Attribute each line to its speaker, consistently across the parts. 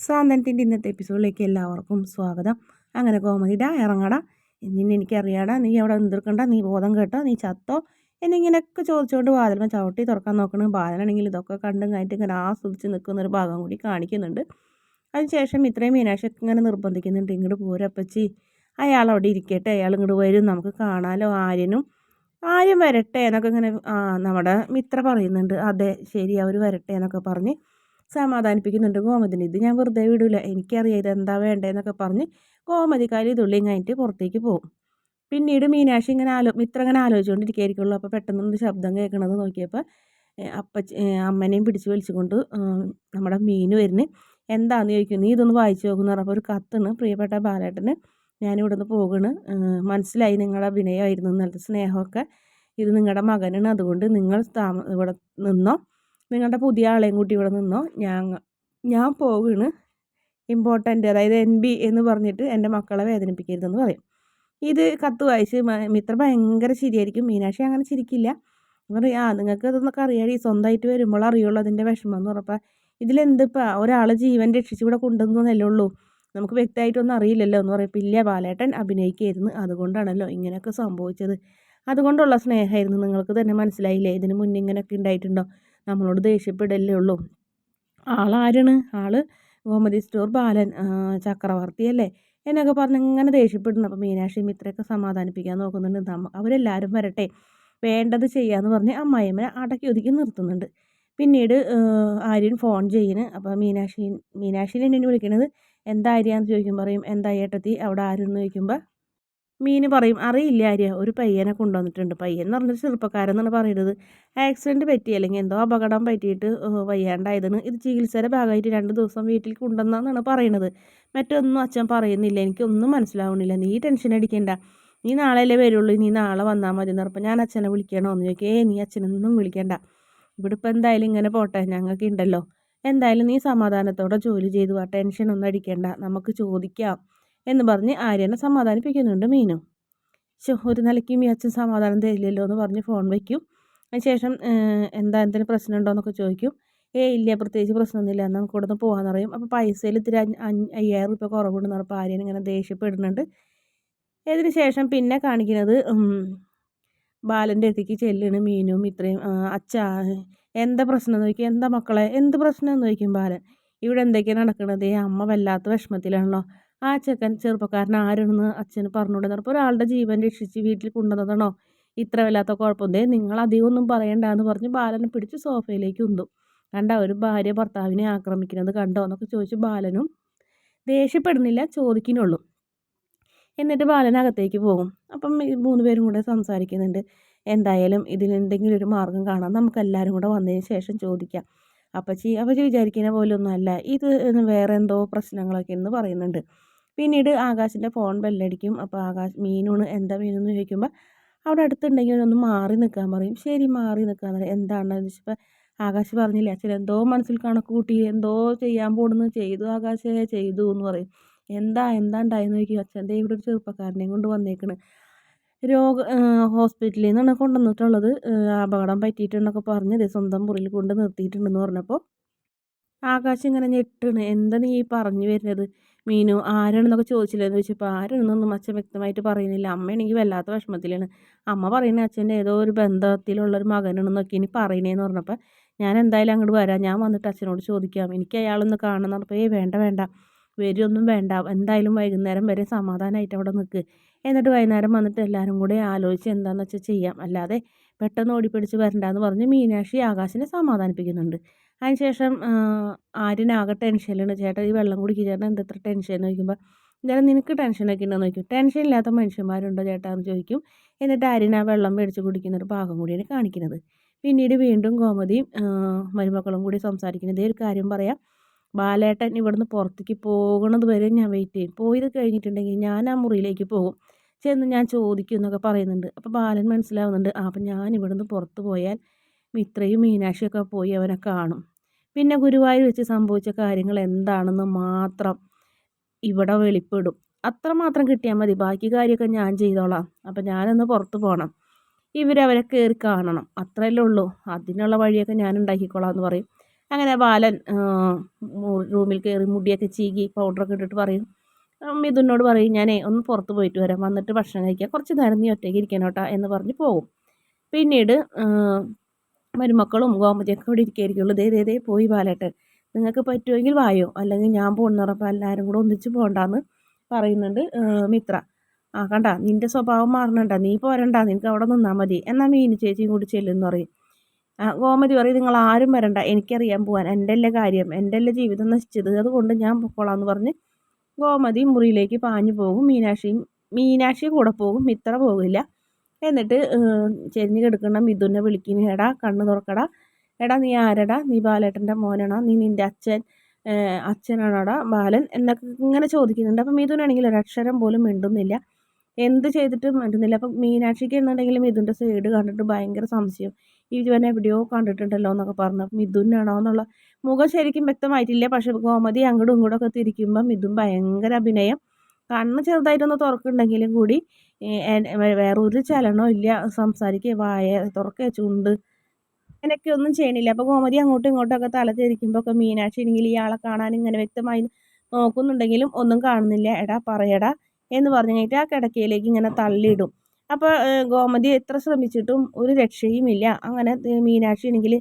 Speaker 1: സാന്ത്വനത്തിന്റെ ഇന്നത്തെ എപ്പിസോഡിലേക്ക് എല്ലാവർക്കും സ്വാഗതം. അങ്ങനെ കോമഡിടാ ഇറങ്ങടാ. നിന്നെ എനിക്കറിയാടാ നീ അവിടെ എന്തിർക്കണ്ട നീ ബോധം കേട്ടോ നീ ചത്തോ. എന്നിങ്ങനെയൊക്കെ ചോദിച്ചുകൊണ്ട് ബാലമ ചവിട്ടി തുറക്കാൻ നോക്കണ. ബാലനാണെങ്കിൽ ഇതൊക്കെ കണ്ടും കഴിഞ്ഞിട്ട് ഇങ്ങനെ ആസ്വദിച്ച് നിൽക്കുന്ന ഒരു ഭാഗം കൂടി കാണിക്കുന്നുണ്ട്. അതിനുശേഷം ഇത്രയും മീനാക്ഷി ഇങ്ങനെ നിർബന്ധിക്കുന്നുണ്ട്. ഇങ്ങോട്ട് പോരപ്പച്ചി അയാൾ അവിടെ ഇരിക്കട്ടെ അയാൾ ഇങ്ങോട്ട് വരും നമുക്ക് കാണാലോ ആര്യനും. ആര്യം വരട്ടെ എന്നൊക്കെ ഇങ്ങനെ നമ്മുടെ മിത്ര പറയുന്നുണ്ട്. അതെ ശരി അവർ വരട്ടെ എന്നൊക്കെ പറഞ്ഞ് സമാധാനിപ്പിക്കുന്നുണ്ട്. ഗോമതിന് ഇത് ഞാൻ വെറുതെ വിടില്ല എനിക്കറിയാം ഇതെന്താ വേണ്ടതെന്നൊക്കെ പറഞ്ഞ് ഗോമതി കാലി തുള്ളിയും കഴിഞ്ഞിട്ട് പുറത്തേക്ക് പോകും. പിന്നീട് മീനാക്ഷി ഇങ്ങനെ ആലോ മിത്ര ഇങ്ങനെ ആലോചിച്ചുകൊണ്ടിരിക്കുകയായിരിക്കുള്ളൂ അപ്പോൾ പെട്ടെന്ന് ശബ്ദം കേൾക്കണത് നോക്കിയപ്പോൾ അപ്പ അമ്മനെയും പിടിച്ച് വലിച്ചുകൊണ്ട് നമ്മുടെ മീൻ വരുന്നു എന്താണെന്ന് ചോദിക്കും? നീ ഇതൊന്ന് വായിച്ചു നോക്കുന്നു പറഞ്ഞപ്പോൾ ഒരു കത്താണ് പ്രിയപ്പെട്ട ബാലേട്ടന് ഞാനിവിടെ നിന്ന് പോകണ് മനസ്സിലായി നിങ്ങളുടെ അഭിനയമായിരുന്നു നല്ല സ്നേഹമൊക്കെ. ഇത് നിങ്ങളുടെ മകനാണ്. അതുകൊണ്ട് നിങ്ങൾ താമ ഇവിടെ നിന്നോ? നിങ്ങളുടെ പുതിയ ആളെയും കൂട്ടി ഇവിടെ നിന്നോ? ഞാൻ ഞാൻ പോകണ് ഇമ്പോർട്ടന്റ് അതായത് എൻ ബി എന്ന് പറഞ്ഞിട്ട് എന്റെ മക്കളെ വേദനിപ്പിക്കരുതെന്ന് പറയും. ഇത് കത്ത് വായിച്ച് മിത്ര ഭയങ്കര ശരിയായിരിക്കും മീനാക്ഷി അങ്ങനെ ചിരിക്കില്ല. പറയും ആ നിങ്ങൾക്ക് ഇതൊന്നൊക്കെ അറിയാടി. സ്വന്തമായിട്ട് വരുമ്പോൾ അറിയുള്ളൂ അതിന്റെ വിഷമം എന്ന് പറഞ്ഞപ്പോൾ ഇതിലെന്തിപ്പോൾ ഒരാളെ ജീവൻ രക്ഷിച്ച് ഇവിടെ കൊണ്ടുവന്നല്ലേ ഉള്ളൂ. നമുക്ക് വ്യക്തമായിട്ടൊന്നും അറിയില്ലല്ലോ എന്ന് പറയപ്പോൾ ഇല്ല ബാലേട്ടൻ അഭിനയിക്കായിരുന്നു. അതുകൊണ്ടാണല്ലോ ഇങ്ങനെയൊക്കെ സംഭവിച്ചത്. അതുകൊണ്ടുള്ള സ്നേഹമായിരുന്നു. നിങ്ങൾക്ക് തന്നെ മനസ്സിലായില്ലേ? ഇതിന് മുന്നേ ഇങ്ങനെയൊക്കെ ഉണ്ടായിട്ടുണ്ടോ? നമ്മളോട് ദേഷ്യപ്പെടല്ലേ ഉള്ളൂ. ആളാരാണ്? ആൾ ഗോമതി സ്റ്റോർ ബാലൻ ചക്രവർത്തിയല്ലേ എന്നൊക്കെ പറഞ്ഞ് ഇങ്ങനെ ദേഷ്യപ്പെടുന്നു. അപ്പോൾ മീനാക്ഷി മിത്രയൊക്കെ സമാധാനിപ്പിക്കാൻ നോക്കുന്നുണ്ട്. നമ്മ അവരെല്ലാവരും വരട്ടെ. വേണ്ടത് ചെയ്യാന്ന് പറഞ്ഞ് അമ്മായിമ്മനെ അടക്കി ഒതുക്കി നിർത്തുന്നുണ്ട്. പിന്നീട് ആര്യൻ ഫോൺ ചെയ്യുന്നു അപ്പോൾ മീനാക്ഷി മീനാക്ഷിനെ എന്നെ വിളിക്കണത് എന്താ ആര്യാന്ന് ചോദിക്കുമ്പോൾ പറയും. എന്താ ഏട്ടത്തി? അവിടെ ആരെന്ന് ചോദിക്കുമ്പോൾ മീന് പറയും അറിയില്ല ആര്യ ഒരു പയ്യനെ കൊണ്ടുവന്നിട്ടുണ്ട്. പയ്യൻ എന്ന് പറഞ്ഞൊരു ചെറുപ്പക്കാരെന്നാണ് പറയുന്നത്. ആക്സിഡന്റ് പറ്റി അല്ലെങ്കിൽ എന്തോ അപകടം പറ്റിയിട്ട് വയ്യാണ്ടായതെന്ന് ഇത് ചികിത്സയുടെ ഭാഗമായിട്ട് രണ്ട് ദിവസം വീട്ടിൽ കൊണ്ടുവന്നാന്നാണ് പറയുന്നത് മറ്റൊന്നും അച്ഛൻ പറയുന്നില്ല. എനിക്കൊന്നും മനസ്സിലാവുന്നില്ല. നീ ടെൻഷൻ അടിക്കേണ്ട. നീ നാളെയല്ലേ വരുള്ളൂ. നീ നാളെ വന്നാൽ മതി എന്ന് പറഞ്ഞപ്പോൾ ഞാൻ അച്ഛനെ വിളിക്കണോ എന്ന് ചോദിക്കേ. നീ അച്ഛനൊന്നും വിളിക്കണ്ട. ഇവിടെ ഇപ്പോൾ എന്തായാലും ഇങ്ങനെ പോട്ടെ. ഞങ്ങൾക്ക് ഉണ്ടല്ലോ. എന്തായാലും നീ സമാധാനത്തോടെ ജോലി ചെയ്തു. ആ ടെൻഷൻ ഒന്നും അടിക്കേണ്ട. നമുക്ക് ചോദിക്കാം. എന്ന് പറഞ്ഞ് ആര്യനെ സമാധാനിപ്പിക്കുന്നുണ്ട് മീനു. ശോ ഒരു നിലയ്ക്കും ഈ അച്ഛൻ സമാധാനം തരില്ലല്ലോ എന്ന് പറഞ്ഞ് ഫോൺ വയ്ക്കും അതിനുശേഷം എന്താ എന്തെങ്കിലും പ്രശ്നം ഉണ്ടോ എന്നൊക്കെ ചോദിക്കും. ഏ ഇല്ല പ്രത്യേകിച്ച് പ്രശ്നമൊന്നുമില്ല. എന്നാൽ നമുക്ക് ഇവിടുന്ന് പോകാൻ പറയും. അപ്പോൾ പൈസയിൽ ഇത്തിരി അയ്യായിരം റുപ്യ കുറവുണ്ടെന്ന് പറഞ്ഞപ്പോൾ ആര്യൻ ഇങ്ങനെ ദേഷ്യപ്പെടുന്നുണ്ട്. ഇതിന് ശേഷം പിന്നെ കാണിക്കുന്നത് ബാലന്റെ അടുത്തേക്ക് ചെല്ലണ് മീനും ഇത്രയും അച്ഛാ എന്താ പ്രശ്നം എന്ന് ചോദിക്കും. എന്താ മക്കളെ എന്ത് പ്രശ്നം എന്ന് ചോദിക്കും ബാലൻ. ഇവിടെ എന്തൊക്കെയാണ് നടക്കുന്നത് അമ്മ വല്ലാത്ത വിഷമത്തിലാണല്ലോ. ആ ചെക്കൻ ചെറുപ്പക്കാരൻ ആരാണെന്ന് അച്ഛന് പറഞ്ഞുകൊണ്ടെന്ന് പറഞ്ഞപ്പോൾ ഒരാളുടെ ജീവൻ രക്ഷിച്ച് വീട്ടിൽ കൊണ്ടുവന്നതാണോ? ഇത്ര വല്ലാത്ത കുഴപ്പമുണ്ടേ നിങ്ങൾ അധികം ഒന്നും പറയണ്ടെന്ന് പറഞ്ഞ് ബാലനെ പിടിച്ച് സോഫയിലേക്ക് ഉന്തും. കണ്ട ഒരു ഭാര്യ ഭർത്താവിനെ ആക്രമിക്കുന്നത് കണ്ടോ എന്നൊക്കെ ചോദിച്ച് ബാലനും ദേഷ്യപ്പെടുന്നില്ല ചോദിക്കുന്നുള്ളൂ. എന്നിട്ട് ബാലൻ അകത്തേക്ക് പോകും. അപ്പം മൂന്ന് പേരും കൂടെ സംസാരിക്കുന്നുണ്ട്. എന്തായാലും ഇതിലെന്തെങ്കിലും ഒരു മാർഗം കാണാം. നമുക്കെല്ലാവരും കൂടെ വന്നതിന് ശേഷം ചോദിക്കാം. അപ്പച്ചി അപ്പച്ചി വിചാരിക്കുന്ന പോലെ ഒന്നുമല്ല ഇത് വേറെ എന്തോ പ്രശ്നങ്ങളൊക്കെ എന്ന് പറയുന്നുണ്ട്. പിന്നീട് ആകാശിന്റെ ഫോൺ ബെല്ലടിക്കും അപ്പോൾ ആകാശ് മീനൂണ് എന്താ മീനെന്ന് ചോദിക്കുമ്പോൾ അവിടെ അടുത്തുണ്ടെങ്കിൽ ഒന്ന് മാറി നിൽക്കാൻ പറയും. ശരി മാറി നിൽക്കാൻ പറയും. എന്താണെന്ന് വെച്ചപ്പോൾ ആകാശ് പറഞ്ഞില്ലേ അച്ഛൻ എന്തോ മനസ്സിൽ കണക്ക് കൂട്ടി എന്തോ ചെയ്യാൻ പോകുന്നു ചെയ്തു ആകാശേ ചെയ്തു എന്ന് പറയും. എന്താ എന്താ ഉണ്ടായെന്ന് ചോദിക്കും. അച്ഛന്റെ ഇവിടെ ഒരു ചെറുപ്പക്കാരനെയും കൊണ്ട് വന്നേക്കണ്. രോഗ ഹോസ്പിറ്റലിൽ നിന്നാണ് കൊണ്ടുവന്നിട്ടുള്ളത്. അപകടം പറ്റിയിട്ടുണ്ടെന്നൊക്കെ പറഞ്ഞ് സ്വന്തം മുറിയിൽ കൊണ്ട് നിർത്തിയിട്ടുണ്ടെന്ന് പറഞ്ഞപ്പോൾ ആകാശം ഇങ്ങനെ ഞെട്ടണ്. എന്താ നീ പറഞ്ഞു വരുന്നത്? മീനു ആരാണെന്നൊക്കെ ചോദിച്ചില്ലെന്ന് ചോദിച്ചപ്പോൾ ആരാണെന്നൊന്നും അച്ഛൻ വ്യക്തമായിട്ട് പറയുന്നില്ല. അമ്മയാണെങ്കിൽ വല്ലാത്ത വിഷമത്തിലാണ്. അമ്മ പറയുന്നത് അച്ഛന്റെ ഏതോ ഒരു ബന്ധത്തിലുള്ളൊരു മകനാണെന്നൊക്കെ ഇനി പറയണേന്ന് പറഞ്ഞപ്പോൾ ഞാൻ എന്തായാലും അങ്ങോട്ട് വരാം. ഞാൻ വന്നിട്ട് അച്ഛനോട് ചോദിക്കാം. എനിക്ക് അയാളൊന്ന് കാണണം പറഞ്ഞപ്പോൾ ഏയ് വേണ്ട വേണ്ട. വരുമൊന്നും വേണ്ട. എന്തായാലും വൈകുന്നേരം വരെ സമാധാനമായിട്ട് അവിടെ നിൽക്ക് എന്നിട്ട് വൈകുന്നേരം വന്നിട്ട് എല്ലാവരും കൂടെ ആലോചിച്ച് എന്താണെന്ന് വെച്ചാൽ ചെയ്യാം. അല്ലാതെ പെട്ടെന്ന് ഓടിപ്പിടിച്ച് വരണ്ടെന്ന് പറഞ്ഞ് മീനാക്ഷി ആകാശിനെ സമാധാനിപ്പിക്കുന്നുണ്ട്. അതിനുശേഷം ആര്യനാകെ ടെൻഷനിലാണ്. ചേട്ടാ ഈ വെള്ളം കുടിക്കുക ചേട്ടൻ എന്താ ഇത്ര ടെൻഷൻ എന്ന് ചോദിക്കുമ്പോൾ എന്തായാലും നിനക്ക് ടെൻഷനൊക്കെ ഉണ്ടോ? എന്ന് ചോദിക്കും. ടെൻഷൻ ഇല്ലാത്ത മനുഷ്യന്മാരുണ്ടോ ചേട്ടാ എന്ന് ചോദിക്കും. എന്നിട്ട് ആര്യൻ ആ വെള്ളം മേടിച്ച് കുടിക്കുന്ന ഒരു ഭാഗം കൂടിയാണ് കാണിക്കുന്നത്. പിന്നീട് വീണ്ടും ഗോമതിയും മരുമക്കളും കൂടി സംസാരിക്കുന്നത് ഇതേ ഒരു കാര്യം പറയാം. ബാലേട്ടൻ ഇവിടുന്ന് പുറത്തേക്ക് പോകുന്നത് വരെ ഞാൻ വെയിറ്റ് ചെയ്യും. പോയത് കഴിഞ്ഞിട്ടുണ്ടെങ്കിൽ ഞാൻ ആ മുറിയിലേക്ക് പോകും. ചെന്ന് ഞാൻ ചോദിക്കും എന്നൊക്കെ പറയുന്നുണ്ട്. അപ്പോൾ ബാലൻ മനസ്സിലാവുന്നുണ്ട് അപ്പം ഞാൻ ഇവിടുന്ന് പുറത്ത് പോയാൽ മിത്രയും മീനാക്ഷിയൊക്കെ പോയി അവനെ കാണും. പിന്നെ ഗുരുവായൂർ വെച്ച് സംഭവിച്ച കാര്യങ്ങൾ എന്താണെന്ന് മാത്രം ഇവിടെ വെളിപ്പെടും. അത്രമാത്രം കിട്ടിയാൽ മതി. ബാക്കി കാര്യമൊക്കെ ഞാൻ ചെയ്തോളാം. അപ്പം ഞാനൊന്ന് പുറത്ത് പോകണം. ഇവരവരെ കയറി കാണണം. അത്രയല്ലേ ഉള്ളൂ. അതിനുള്ള വഴിയൊക്കെ ഞാൻ ഉണ്ടാക്കിക്കോളാം എന്ന് പറയും. അങ്ങനെ ബാലൻ റൂമിൽ കയറി മുടിയൊക്കെ ചീകി പൗഡറൊക്കെ ഇട്ടിട്ട് പറയും. മിഥുനോട് പറയും ഞാനേ ഒന്ന് പുറത്ത് പോയിട്ട് വരാം. വന്നിട്ട് ഭക്ഷണം കഴിക്കാം. കുറച്ച് നേരം നീ ഒറ്റയ്ക്ക് ഇരിക്കണം എന്ന് പറഞ്ഞ് പോകും. പിന്നീട് മരുമക്കളും ഗോമതിയൊക്കെ ഇവിടെ ഇരിക്കുകയായിരിക്കുള്ളൂ. ദേ ദേ ദേ പോയി ബാലേട്ടൻ. നിങ്ങൾക്ക് പറ്റുമെങ്കിൽ വായോ? അല്ലെങ്കിൽ ഞാൻ പോകുന്നറപ്പോൾ എല്ലാവരും കൂടെ ഒന്നിച്ച് പോകണ്ടെന്ന് പറയുന്നുണ്ട് മിത്ര. ആ കണ്ട നിന്റെ സ്വഭാവം മാറണണ്ട? നീ പോരണ്ട നിനക്ക് അവിടെ നിന്നാൽ മതി. എന്നാൽ മീനു ചേച്ചിയും കൂടി ചെല്ലുമെന്ന് പറയും. ഗോമതി പറയും നിങ്ങൾ ആരും വരണ്ട. എനിക്കറിയാൻ പോകാൻ എന്റെ അല്ലേ കാര്യം. എന്റെ അല്ലേ ജീവിതം നശിച്ചത്. അതുകൊണ്ട് ഞാൻ പൊക്കോളാം പറഞ്ഞ് ഗോമതി മുറിയിലേക്ക് പാഞ്ഞു പോകും. മീനാക്ഷിയും മീനാക്ഷി കൂടെ പോകും. മിത്ര പോകില്ല. എന്നിട്ട് ചെരിഞ്ഞ് കിടക്കുന്ന മിഥുനെ വിളിക്കുന്നു എടാ കണ്ണ് തുറക്കടാ. എടാ നീ ആരടാ? നീ ബാലേട്ടന്റെ മോനാണോ? നീ നിന്റെ അച്ഛൻ അച്ഛനാണോടാ ബാലൻ? എന്നൊക്കെ ഇങ്ങനെ ചോദിക്കുന്നുണ്ട്. അപ്പം മിഥുനാണെങ്കിൽ ഒരക്ഷരം പോലും മിണ്ടുന്നില്ല. എന്ത് ചെയ്തിട്ടും മിണ്ടുന്നില്ല. അപ്പം മീനാക്ഷിക്ക് എന്നുണ്ടെങ്കിൽ മിഥുന്റെ സൈഡ് കണ്ടിട്ട് ഭയങ്കര സംശയം. ഇവൻ എവിടെയോ കണ്ടിട്ടുണ്ടല്ലോ എന്നൊക്കെ പറഞ്ഞു. അപ്പം മിഥുനാണോ എന്നുള്ള മുഖം ശരിക്കും വ്യക്തമായിട്ടില്ല. പക്ഷെ ഗോമതി അങ്ങോട്ടും ഇങ്ങോട്ടും ഒക്കെ തിരിക്കുമ്പോൾ മിഥുൻ ഭയങ്കര അഭിനയം. കണ്ണ് ചെറുതായിട്ടൊന്ന് തുറക്കുന്നുണ്ടെങ്കിലും കൂടി വേറൊരു ചലനവും ഇല്ല. സംസാരിക്കുക വായ തുറക്കുക ചുണ്ട് അങ്ങനെയൊക്കെ ഒന്നും ചെയ്യണില്ല. അപ്പോൾ ഗോമതി അങ്ങോട്ടും ഇങ്ങോട്ടൊക്കെ തല തിരിക്കുമ്പോൾ ഒക്കെ മീനാക്ഷി ഇല്ലെങ്കിൽ ഇയാളെ കാണാൻ ഇങ്ങനെ വ്യക്തമായി നോക്കുന്നുണ്ടെങ്കിലും ഒന്നും കാണുന്നില്ല. എടാ പറയടാ എന്ന് പറഞ്ഞു കഴിഞ്ഞിട്ട് ആ കിടക്കയിലേക്ക് ഇങ്ങനെ തള്ളിയിടും. അപ്പോൾ ഗോമതി എത്ര ശ്രമിച്ചിട്ടും ഒരു രക്ഷയുമില്ല അങ്ങനെ മീനാക്ഷി ആണെങ്കിൽ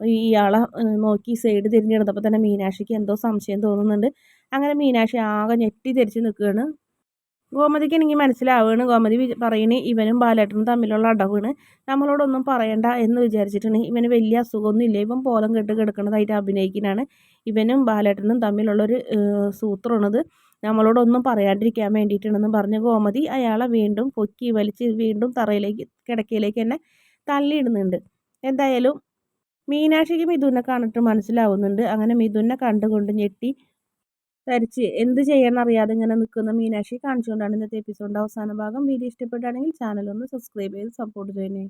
Speaker 1: ഇയാളെ നോക്കി സൈഡ് തിരിഞ്ഞിടുന്നപ്പോൾ തന്നെ മീനാക്ഷിക്ക് എന്തോ സംശയം തോന്നുന്നുണ്ട്. അങ്ങനെ മീനാക്ഷി ആകെ ഞെട്ടി തിരിച്ച് നിൽക്കുകയാണ്. ഗോമതിക്ക് എനിക്ക് മനസ്സിലാവുകയാണ്. ഗോമതി പറയണേ ഇവനും ബാലേട്ടനും തമ്മിലുള്ള അടവാണ്. നമ്മളോടൊന്നും പറയണ്ട എന്ന് വിചാരിച്ചിട്ടാണ് ഇവന് വലിയ അസുഖമൊന്നുമില്ല. ഇവൻ ബോധം കെട്ട് കിടക്കുന്നതായിട്ട് അഭിനയിക്കുന്നതാണ് ഇവനും ബാലേട്ടനും തമ്മിലുള്ളൊരു സൂത്രമാണത്. നമ്മളോടൊന്നും പറയാണ്ടിരിക്കാൻ വേണ്ടിയിട്ടാണെന്ന് പറഞ്ഞ ഗോമതി അയാളെ വീണ്ടും പൊക്കി വലിച്ച് വീണ്ടും തറയിലേക്ക് കിടക്കയിലേക്ക് തന്നെ തള്ളിയിടുന്നുണ്ട്. എന്തായാലും മീനാക്ഷിക്ക് മിഥുനെ കണ്ടിട്ട് മനസ്സിലാവുന്നുണ്ട്. അങ്ങനെ മിഥുനെ കണ്ടുകൊണ്ട് ഞെട്ടി ധരിച്ച് എന്ത് ചെയ്യണം അറിയാതെ ഇങ്ങനെ നിൽക്കുന്ന മീനാക്ഷി കാണിച്ചുകൊണ്ടാണ് ഇന്നത്തെ എപ്പിസോഡിന്റെ അവസാന ഭാഗം. വീഡിയോ ഇഷ്ടപ്പെട്ടാണെങ്കിൽ ചാനൽ ഒന്ന് സബ്സ്ക്രൈബ് ചെയ്ത് സപ്പോർട്ട് ചെയ്യണേ.